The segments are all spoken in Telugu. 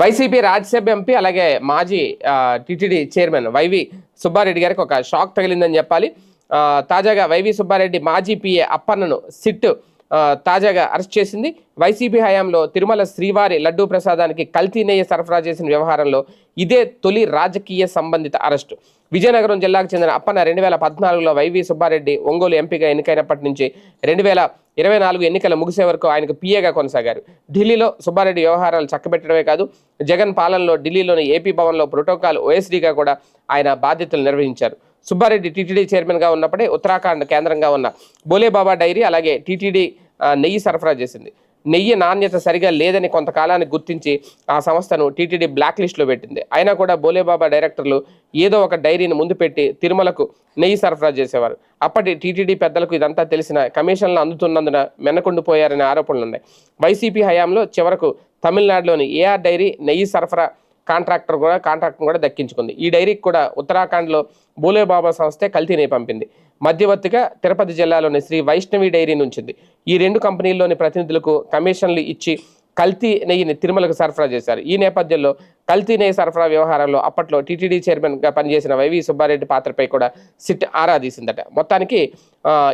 వైసీపీ రాజ్యసభ ఎంపీ అలాగే మాజీ టిటిడి చైర్మన్ వైవి సుబ్బారెడ్డి గారికి ఒక షాక్ తగిలిందని చెప్పాలి. తాజాగా వైవి సుబ్బారెడ్డి మాజీ పిఏ అప్పన్నను సిట్ తాజాగా అరెస్ట్ చేసింది. వైసీపీ హయాంలో తిరుమల శ్రీవారి లడ్డూ ప్రసాదానికి కల్తీ నెయ్యి సరఫరా చేసిన వ్యవహారంలో ఇదే తొలి రాజకీయ సంబంధిత అరెస్టు. విజయనగరం జిల్లాకు చెందిన అప్పన్న రెండు వేల పద్నాలుగులో వైవి సుబ్బారెడ్డి ఒంగోలు ఎంపీగా ఎన్నికైనప్పటి నుంచి రెండు వేల ఇరవై నాలుగు ఎన్నికల ముగిసే వరకు ఆయనకు పీఏగా కొనసాగారు. ఢిల్లీలో సుబ్బారెడ్డి వ్యవహారాలు చక్కబెట్టడమే కాదు జగన్ పాలనలో ఢిల్లీలోని ఏపీ భవన్లో ప్రోటోకాల్ ఓఎస్డీగా కూడా ఆయన బాధ్యతలు నిర్వహించారు. సుబ్బారెడ్డి టీటీడీ చైర్మన్గా ఉన్నప్పుడే ఉత్తరాఖండ్ కేంద్రంగా ఉన్న బోలేబాబా డైరీ అలాగే టీటీడీ నెయ్యి సరఫరా చేసింది. నెయ్యి నాణ్యత సరిగా లేదని కొంతకాలానికి గుర్తించి ఆ సంస్థను టీటీడీ బ్లాక్ లిస్ట్లో పెట్టింది. అయినా కూడా బోలేబాబా డైరెక్టర్లు ఏదో ఒక డైరీని ముందు పెట్టి తిరుమలకు నెయ్యి సరఫరా చేసేవారు. అప్పటి టీటీడీ పెద్దలకు ఇదంతా తెలిసిన కమిషన్లు అందుతున్నందున మెన్నకుండిపోయారనే ఆరోపణలు ఉన్నాయి వైసీపీ హయాంలో చివరకు తమిళనాడులోని ఏఆర్ డైరీ నెయ్యి సరఫరా కాంట్రాక్టర్ కూడా కాంట్రాక్టర్ కూడా దక్కించుకుంది. ఈ డైరీకి కూడా ఉత్తరాఖండ్లో బోలేబాబా సంస్థే కల్తీని పంపింది. మధ్యవర్తిగా తిరుపతి జిల్లాలోని శ్రీ వైష్ణవి డైరీ నుంచింది ఈ రెండు కంపెనీల్లోని ప్రతినిధులకు కమిషన్లు ఇచ్చి కల్తీ నెయ్యిని తిరుమలకు సరఫరా చేశారు. ఈ నేపథ్యంలో కల్తీ నెయ్యి సరఫరా వ్యవహారంలో అప్పట్లో టీటీడీ చైర్మన్గా పనిచేసిన వైవి సుబ్బారెడ్డి పాత్రపై కూడా సిట్ ఆరాధీసిందట మొత్తానికి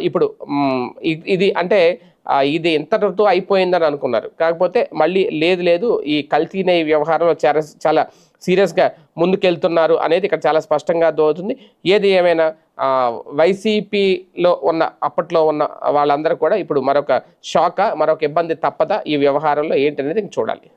ఇప్పుడు ఇది అంటే ఇది ఎంతటితో అయిపోయిందని అనుకున్నారు. కాకపోతే మళ్ళీ లేదు లేదు ఈ కల్తీ నెయ్యి వ్యవహారంలో చాలా చాలా సీరియస్గా ముందుకెళ్తున్నారు అనేది ఇక్కడ చాలా స్పష్టంగా దోతుంది ఏది ఏమైనా వైసీపీలో ఉన్న అప్పట్లో ఉన్న వాళ్ళందరూ కూడా ఇప్పుడు మరొక షాక మరొక ఇబ్బంది తప్పదా ఈ వ్యవహారంలో ఏంటనేది చూడాలి.